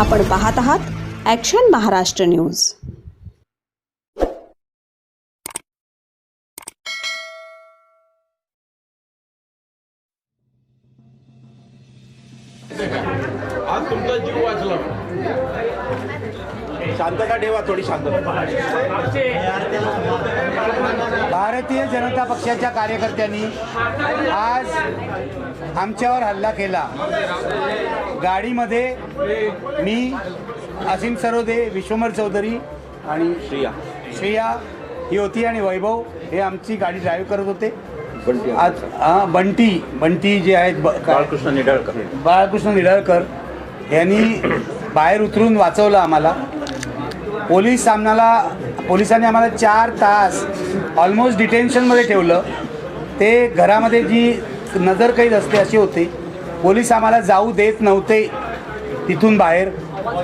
आपण पाहत आहात ॲक्शन महाराष्ट्र न्यूज आज तुमचा जीव वाचला. शांतता ठेवा थोडी शांतता. भारतीय जनता पक्षाच्या कार्यकर्त्यांनी आज आमच्यावर हल्ला केला. गाडीमध्ये मी असीम सरोदे विश्वमर चौधरी आणि श्रिया. श्रेया ही होती आणि वैभव हे आमची गाडी ड्राईव्ह करत होते. आज हा बंटी बंटी जे आहेत बाळकृष्ण निडळकर. बाळकृष्ण निडळकर यांनी बाहेर उतरून वाचवलं आम्हाला. पोलीस आम्हाला पोलिसांनी आम्हाला चार तास ऑलमोस्ट डिटेन्शनमध्ये ठेवलं. ते घरामध्ये जी नजरकैद असते अशी होती पोलीस आम्हाला जाऊ देत नव्हते तिथून बाहेर.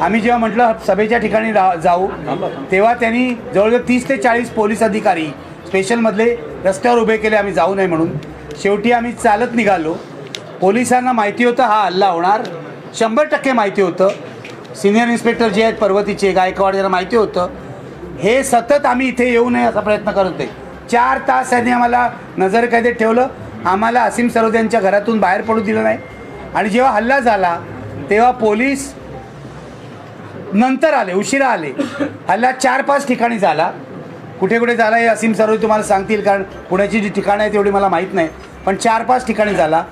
आम्ही जेव्हा म्हटलं सभेच्या ठिकाणी रा जाऊ. तेव्हा त्यांनी जवळजवळ तीस ते चाळीस पोलीस अधिकारी स्पेशलमधले रस्त्यावर उभे केले आम्ही जाऊ नये म्हणून. शेवटी आम्ही चालत निघालो. पोलिसांना माहिती होतं हा हल्ला होणार. शंभर टक्के माहिती होतं. सिनियर इन्स्पेक्टर जे आहेत पर्वतीचे गायकवाड यांना माहिती होतं हे सतत आम्ही इथे येऊ नये असा प्रयत्न करत होते. चार तास त्यांनी आम्हाला नजरकैदेत ठेवलं. आम्हाला असीम सरोद्यांच्या घरातून बाहेर पडू दिलं नाही. आणि जेव्हा हल्ला झाला तेव्हा पोलीस नंतर आले उशिरा आले. हल्ला चार पाच ठिकाणी झाला. कुठे कुठे झाला हे असीम सरोदे तुम्हाला सांगतील कारण पुण्याची जी ठिकाणं आहेत तेवढी मला माहीत नाही. पण चार पाच ठिकाणी झाला.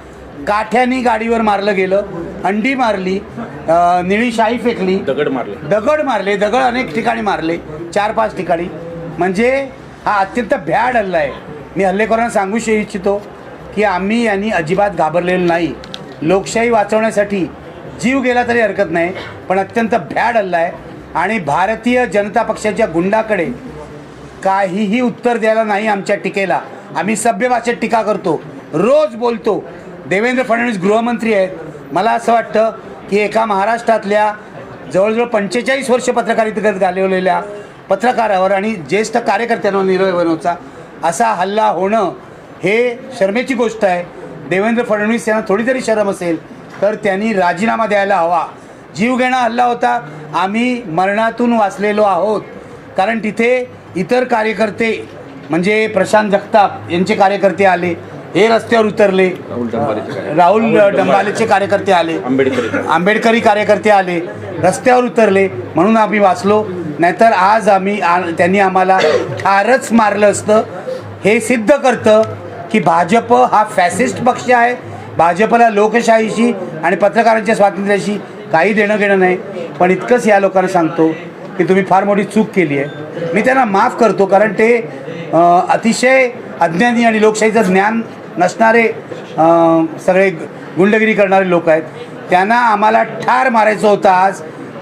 काठ्यानी गाडीवर मारलं गेलं अंडी मारली निळी शाई फेकली दगड मारले. दगड मारले दगड अनेक ठिकाणी मारले चार पाच ठिकाणी. म्हणजे हा अत्यंत भ्याड हल्ला आहे. मी हल्लेखोरांना सांगू इच्छितो की आम्ही यांनी अजिबात घाबरलेलो नाही. लोकशाही वाचवण्यासाठी जीव गेला तरी हरकत नाही पण अत्यंत भ्याड हल्ला आहे. आणि भारतीय जनता पक्षाच्या गुंडाकडे काहीही उत्तर द्यायला नाही आमच्या टीकेला. आम्ही सभ्य भाषेत टीका करतो रोज बोलतो देवेंद्र फडणवीस गृहमंत्री आहेत. मला असं वाटतं की एका महाराष्ट्रातल्या जवळजवळ पंचेचाळीस वर्ष पत्रकारितेत घालवलेल्या पत्रकारावर आणि ज्येष्ठ कार्यकर्त्यांवर निरोय बनवचा असा हल्ला होणं हे शर्मेची गोष्ट आहे. देवेंद्र फडणवीस यांना थोडी तरी शरम असेल तर त्यांनी राजीनामा द्यायला हवा. जीवघेणा हल्ला होता. आम्ही मरणातून वाचलेलो आहोत. कारण तिथे इतर कार्यकर्ते म्हणजे प्रशांत जगताप यांचे कार्यकर्ते आले. हे रस्त्यावर उतरले. राहुल डंबालेचे कार्यकर्ते आले. आंबेडकर आंबेडकरी कार्यकर्ते आले. रस्त्यावर उतरले. म्हणून आम्ही वाचलो. नाहीतर आज आम्ही आ- त्यांनी आम्हाला ठारच मारलं असतं. हे सिद्ध करतं की भाजप हा फॅसिस्ट पक्ष आहे. भाजपला लोकशाहीशी आणि पत्रकारांच्या स्वातंत्र्याशी काही देणं घेणं नाही. पण इतकंच या लोकांना सांगतो की तुम्ही फार मोठी चूक केली आहे. मी त्यांना माफ करतो कारण ते अतिशय अज्ञानी आणि लोकशाहीचं ज्ञान नसणारे सगळे गुंडगिरी करणारे लोक आहेत. त्यांना आम्हाला ठार मारायचं होतं आज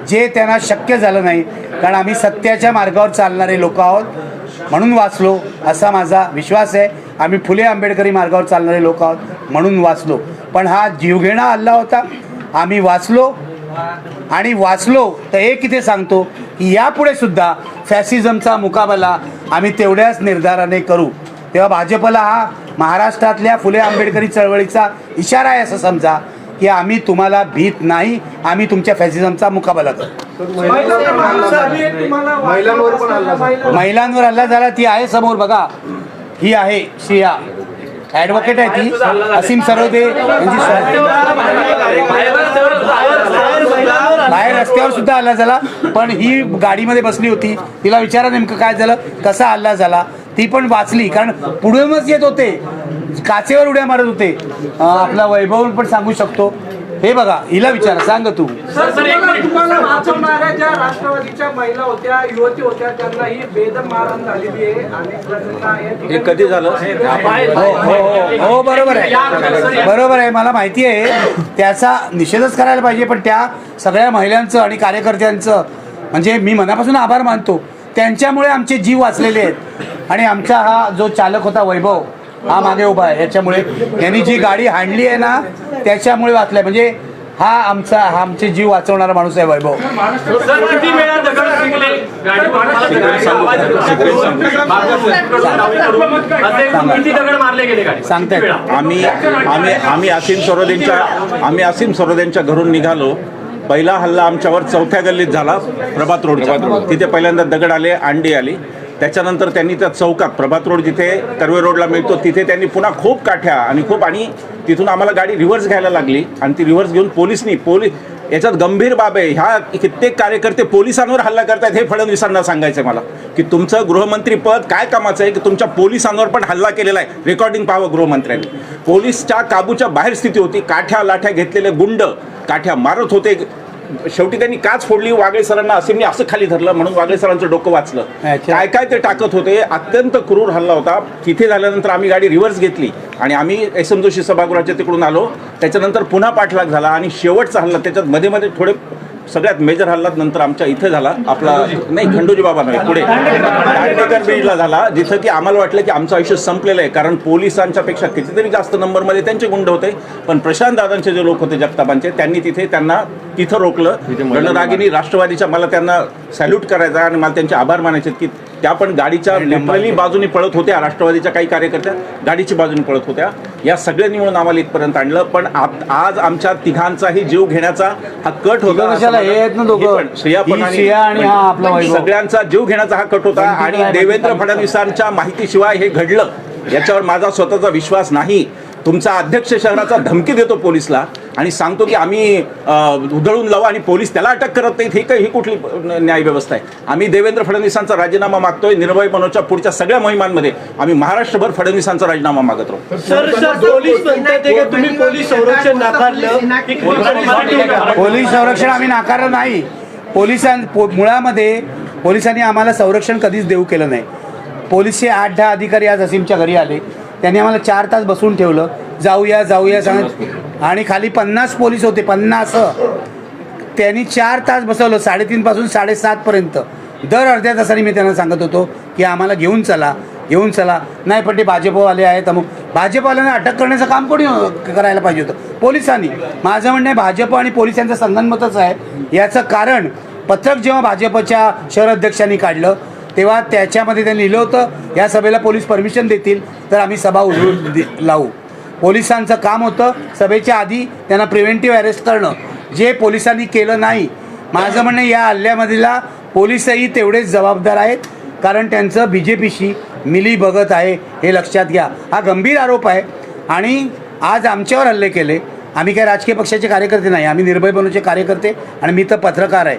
जे त्यांना शक्य झालं नाही. कारण आम्ही सत्याच्या मार्गावर चालणारे लोक आहोत. म्हणून वाचलो असा माझा विश्वास आहे. आम्ही फुले आंबेडकरी मार्गावर चालणारे लोक आहोत म्हणून वाचलो. पण हा जीवघेणा हल्ला होता. आम्ही वाचलो. आणि वाचलो तर एक इथे सांगतो की यापुढे सुद्धा फॅसिझमचा मुकाबला आम्ही तेवढ्याच निर्धाराने करू. तेव्हा भाजपला हा महाराष्ट्रातल्या फुले आंबेडकरी चळवळीचा इशारा आहे असं समजा की आम्ही तुम्हाला भीत नाही आम्ही तुमच्या फॅसिझमचा मुकाबला करू महिलांवर हल्ला झाला. ती आहे समोर बघा. ही आहे श्रिया ॲडव्होकेट आहे ती. असीम सरोदे यांची बाहेर रस्त्यावर सुद्धा हल्ला झाला पण ही गाडीमध्ये बसली होती. तिला विचारा नेमकं काय झालं कसा हल्ला झाला. ती पण वाचली कारण पुढूनच येत होते. काचेवर उड्या मारत होते. आपला वैभव पण सांगू शकतो. हे बघा हिला विचारा सांग तू. सर तुम्हाला तुम्हाला वाचवणाऱ्या ज्या राष्ट्रवादीच्या महिला होत्या युवती होत्या त्यांना ही बेदम मारहाण झालेली आहे. आणि जणांना या ठिकाणी- हे कधी झालं? हो हो हो हो बरोबर आहे. बरोबर आहे मला माहिती आहे. त्याचा निषेधच करायला पाहिजे पण त्या सगळ्या महिलांचं आणि कार्यकर्त्यांचं म्हणजे मी मनापासून आभार मानतो. त्यांच्यामुळे आमचे जीव वाचलेले आहेत. आणि आमचा हा जो चालक होता वैभव हा मागे उभा आहे. याच्यामुळे यांनी जी गाडी हाणली आहे ना त्याच्यामुळे वाचलाय. म्हणजे हा आमचा हा आमचे जीव वाचवणारा माणूस आहे वैभव. सर किती वेळा दगड फेकले? गाडीवर असे किती दगड मारले गेले गाडी सांगतायत. आम्ही आम्ही आम्ही असीम सरोदेंच्या आम्ही असीम सरोदेंच्या घरून निघालो. पहिला हल्ला आमच्यावर चौथ्या गल्लीत झाला प्रभात रोडच्या तिथे पहिल्यांदा दगड आले अंडी आली. त्याच्यानंतर त्यांनी त्या चौकात प्रभात रोड जिथे कर्वे रोडला मिळतो तिथे त्यांनी पुन्हा खूप काठ्या आणि खूप आणि तिथून आम्हाला गाडी रिव्हर्स घ्यायला लागली आणि ती रिव्हर्स घेऊन पोलिसनी पोलीस याच्यात गंभीर बाब आहे. ह्या कित्येक कार्यकर्ते पोलिसांवर हल्ला करतायत हे फडणवीसांना सांगायचं आहे मला. की तुमचं गृहमंत्री पद काय कामाचं आहे की तुमच्या पोलिसांवर पण हल्ला केलेला आहे? रेकॉर्डिंग पाहावं गृहमंत्र्यांनी. पोलीसच्या काबूच्या बाहेर स्थिती होती. काठ्या लाठ्या घेतलेले गुंड काठ्या मारत होते. शेवटी त्यांनी काच फोडली वागळे सरांना असेंनी असं खाली धरलं म्हणून वागळे सरांचं डोकं वाचलं. काय काय ते टाकत होते अत्यंत क्रूर हल्ला होता. तिथे झाल्यानंतर आम्ही गाडी रिव्हर्स घेतली आणि आम्ही एस एम जोशी सभागृहाच्या तिकडून आलो. त्याच्यानंतर पुन्हा पाठलाग झाला आणि शेवटचा हल्ला त्याच्यात मध्ये मध्ये थोडे सगळ्यात मेजर हल्ला नंतर आमच्या इथे झाला. आपला नाही खंडोजी बाबा नाही पुढे. दांडेकर ब्रिजला झाला जिथं की आम्हाला वाटलं की आमचं आयुष्य संपलेलं आहे कारण पोलिसांच्या पेक्षा कितीतरी जास्त नंबरमध्ये त्यांचे गुंड होते. पण प्रशांत दादांचे जे लोक होते जगतापांचे त्यांनी तिथे त्यांना तिथं रोखलं. रणरागिनी राष्ट्रवादीच्या मला त्यांना सॅल्यूट करायचा आणि मला त्यांचे आभार मानायचे की त्या पण गाडीच्या लिटरली बाजूनी पळत होत्या राष्ट्रवादीच्या काही कार्यकर्त्या गाडीची बाजूनी पळत होत्या. या सगळ्यांनी मिळून आम्हाला इथपर्यंत आणलं. पण आज आमच्या तिघांचाही जीव घेण्याचा हा कट होता वैभव. सगळ्यांचा जीव घेण्याचा हा कट होता आणि देवेंद्र फडणवीसांच्या माहितीशिवाय हे घडलं. याच्यावर माझा स्वतःचा विश्वास नाही. तुमचा अध्यक्ष शहराचा धमकी देतो पोलिसला आणि सांगतो की आम्ही उधळून लावू आणि पोलीस त्याला अटक करत नाहीत. हे काय ही कुठली न्याय व्यवस्था आहे? आम्ही देवेंद्र फडणवीसांचा राजीनामा मागतोय निर्भय मनोच्या पुढच्या सगळ्या मोहिमांमध्ये आम्ही महाराष्ट्रभर फडणवीसांचा राजीनामा मागत राहू सर सर पोलीस म्हणतात की तुम्ही पोलीस संरक्षण नाकारलं ही. पोलीस आम्ही नाकारलं नाही. पोलिसां पो मुळामध्ये पोलिसांनी आम्हाला संरक्षण कधीच देऊ केलं नाही. पोलीसचे आठ दहा अधिकारी आज असीमच्या घरी आले. त्यांनी आम्हाला चार तास बसून ठेवलं. जाऊया जाऊया सांगत आणि खाली पन्नास पोलीस होते पन्नास. त्यांनी चार तास बसवलं साडेतीनपासून साडेसातपर्यंत दर अर्ध्या तासाने मी त्यांना सांगत होतो की आम्हाला घेऊन चला घेऊन चला. नाही पण ते भाजपवाले आहेत अमुक. भाजपवाल्यांना अटक करण्याचं काम कोणी करायला पाहिजे होतं? पोलिसांनी. माझं म्हणणं आहे भाजप आणि पोलिसांचं संगनमतच आहे. याचं कारण पत्रक जेव्हा भाजपच्या शहर अध्यक्षांनी काढलं तेव्हा त्याच्यामध्ये त्यांनी लिहिलं होतं या सभेला पोलीस परमिशन देतील तर आम्ही सभा उघडून लावू. पोलिसांचं काम होतं सभेच्या आधी त्यांना प्रिव्हेंटिव्ह अरेस्ट करणं. जे पोलिसांनी केलं नाही माझं म्हणणं या हल्ल्यामधीला पोलिसही तेवढेच जबाबदार आहेत कारण त्यांचं बी जे पीशी मिली बघत आहे हे लक्षात घ्या. हा गंभीर आरोप आहे आणि आज आमच्यावर हल्ले केले. आम्ही काय राजकीय पक्षाचे कार्यकर्ते नाही आम्ही निर्भय बनूचे कार्यकर्ते आणि मी तर पत्रकार आहे.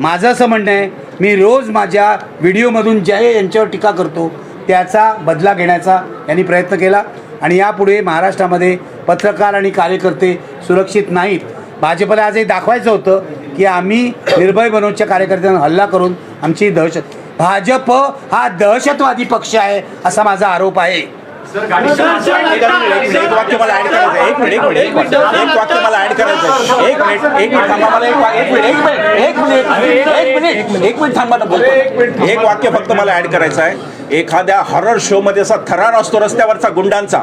माझं असं म्हणणं आहे मी रोज माझ्या व्हिडिओमधून जय यांच्यावर टीका करतो त्याचा बदला घेण्याचा यांनी प्रयत्न केला आणि यापुढे महाराष्ट्रामध्ये पत्रकार आणि कार्यकर्ते सुरक्षित नाहीत. भाजपला आज हे दाखवायचं होतं की आम्ही निर्भय बनोजच्या कार्यकर्त्यांना हल्ला करून आमची दहशत भाजप हा दहशतवादी पक्ष आहे असा माझा आरोप आहे. एक वाक्य मला ऍड करायचं. एक मिनिट एक मिनिट एक वाक्य मला ऍड करायचं. एक मिनिट एक मिनिट थांबा मला एक एक मिनिट एक मिनिट एक मिनिट एक मिनिट एक मिनिट थांबा ना बोलतो एक वाक्य फक्त मला ऍड करायचं आहे एखाद्या हॉरर शो मध्ये असा थरार असतो रस्त्यावरचा गुंडांचा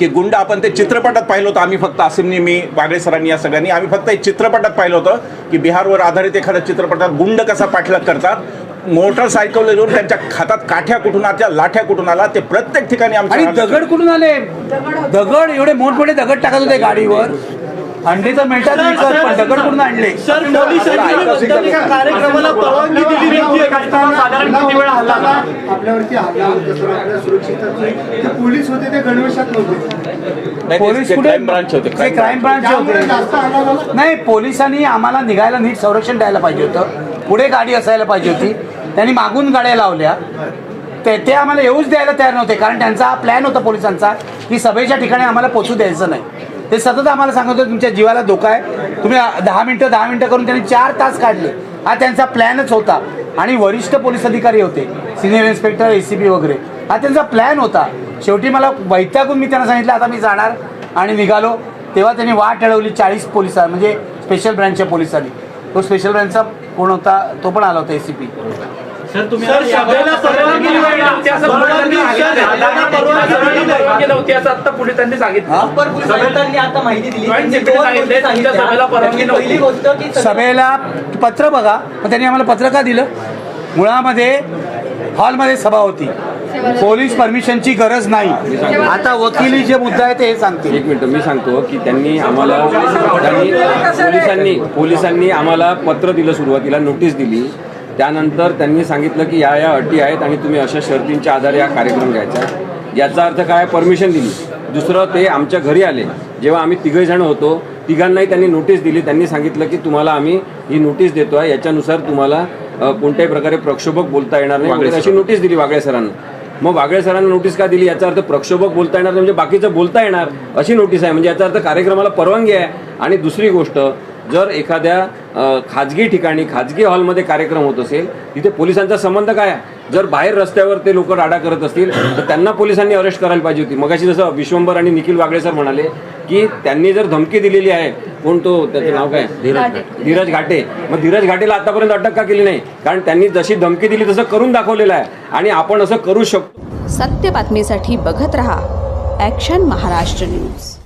की गुंड आपण ते चित्रपटात पाहिलं होतं आम्ही फक्त आसिमनी मी वागळे सरांनी या सगळ्यांनी आम्ही फक्त एक चित्रपटात पाहिलं होतं की बिहारवर आधारित एखाद्या चित्रपटात गुंड कसा पाठलाग करतात मोटरसायकल घेऊन त्यांच्या खातात काठ्या कुठून आल्या लाठ्या कुठून आला ते प्रत्येक ठिकाणी आणि आमच्या दगड कुठून आले? दगड एवढे मोठमोठे दगड टाकत होते गाडीवर. अंडे तर मिळतात पण दगड कुठून आणले? सर पोलिसांनी कार्यक्रमाला परवानगी दिली नव्हती साधारण किती वेळा हल्ला? आपल्यावरती हल्ला होता सर आपल्या सुरक्षितताची ते पोलीस होते ते गणवेशात नव्हते. पोलीस कुठे क्राईम ब्रांच होते ते क्राईम ब्रांच त्यामुळे जास्त होते. हल्ला झाला नाही पोलिसांनी आम्हाला निघायला नीट संरक्षण द्यायला पाहिजे होतं. पुढे गाडी असायला पाहिजे होती. त्यांनी मागून गाड्या लावल्या. ते ते आम्हाला येऊच द्यायला तयार नव्हते कारण त्यांचा हा प्लॅन होता पोलिसांचा की सभेच्या ठिकाणी आम्हाला पोचू द्यायचं नाही. ते सतत आम्हाला सांगत होते तुमच्या जीवाला धोका आहे. तुम्ही दहा मिनटं दहा मिनटं करून त्यांनी चार तास काढले. हा त्यांचा प्लॅनच होता. आणि वरिष्ठ पोलीस अधिकारी होते senior inspector A C P वगैरे. हा त्यांचा प्लॅन होता. शेवटी मला वैतागून मी त्यांना सांगितलं आता मी जाणार आणि निघालो. तेव्हा त्यांनी वाट अडवली चाळीस पोलिसां म्हणजे स्पेशल ब्रँचच्या पोलिसांनी. तो स्पेशल ब्रँचचा कोण होता? तो पण आला होता ए सी पी सर सभेला परवानगी नव्हती. परवानगी सर, सभेला परवानगी नव्हती. आता पोलिसांनी सांगितलं. सभेला परवानगी सांगितल्या. पहिली नव्हती. गोष्ट की सभेला पत्र बघा मग त्यांनी आम्हाला पत्र का दिलं. मुळामध्ये हॉलमध्ये सभा होती. पोलीस परमिशनची गरज नाही. आता वकिली जे मुद्दा आहे ते हे सांगतील. एक मिनिट मी सांगतो की त्यांनी आम्हाला त्यांनी पोलिसांनी पोलिसांनी आम्हाला पत्र दिलं सुरुवातीला नोटीस दिली. त्यानंतर त्यांनी सांगितलं की या या अटी आहेत आणि तुम्ही अशा शर्तींच्या आधारे हा कार्यक्रम घ्यायचा आहे. याचा अर्थ काय? परमिशन दिली. दुसरं ते आमच्या घरी आले. जेव्हा आम्ही तिघे जण होतो तिघांनाही त्यांनी नोटीस दिली. त्यांनी सांगितलं की तुम्हाला आम्ही ही नोटीस देतो आहे याच्यानुसार तुम्हाला कोणत्याही प्रकारे प्रक्षोभक बोलता येणार नाही अशी नोटीस दिली वागळे सरांना. मग वागळे सरांना नोटीस का दिली? याचा अर्थ प्रक्षोभक बोलता येणार म्हणजे बाकीचं बोलता येणार अशी नोटीस आहे. म्हणजे याचा अर्थ कार्यक्रमाला परवानगी आहे. आणि दुसरी गोष्ट जर एखाद्या खाजगी ठिकाणी खाजगी हॉलमध्ये कार्यक्रम होत असेल तिथे पोलिसांचा संबंध काय आहे? जर बाहेर रस्त्यावर ते लोक राडा करत असतील तर त्यांना पोलिसांनी अरेस्ट करायला पाहिजे होती. मगाशी जसं विश्वंभर आणि निखिल वागळे सर म्हणाले की त्यांनी जर धमकी दिलेली आहे कोण तो? त्याचं नाव काय? धीरज घाटे. मग धीरज घाटेला आतापर्यंत अटक का केली नाही? कारण त्यांनी जशी धमकी दिली तसं करून दाखवलेलं आहे. आणि आपण असं करू शकतो. सत्य बातमीसाठी बघत रहा ॲक्शन महाराष्ट्र न्यूज